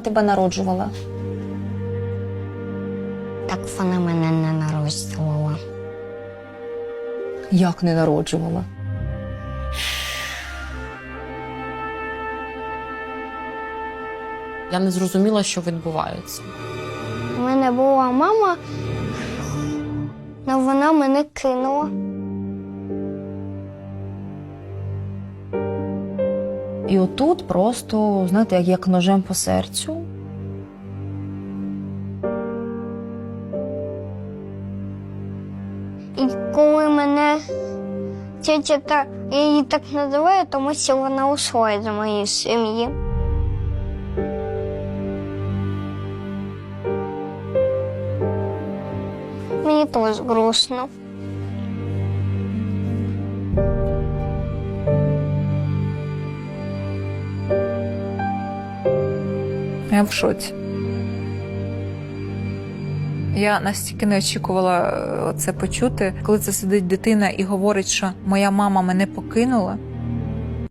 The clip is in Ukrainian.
тебе народжувала? Так вона мене не народжувала. Як не народжувала? Я не зрозуміла, що відбувається. У мене була мама, але вона мене кинула. І отут просто, знаєте, як, ножем по серцю. І коли мене тетя та її так називаю, тому що вона ушла з моєї сім'ї. Мені теж грустно. Я в шоці. Я настільки не очікувала е, це почути, коли це сидить дитина і говорить, що моя мама мене покинула.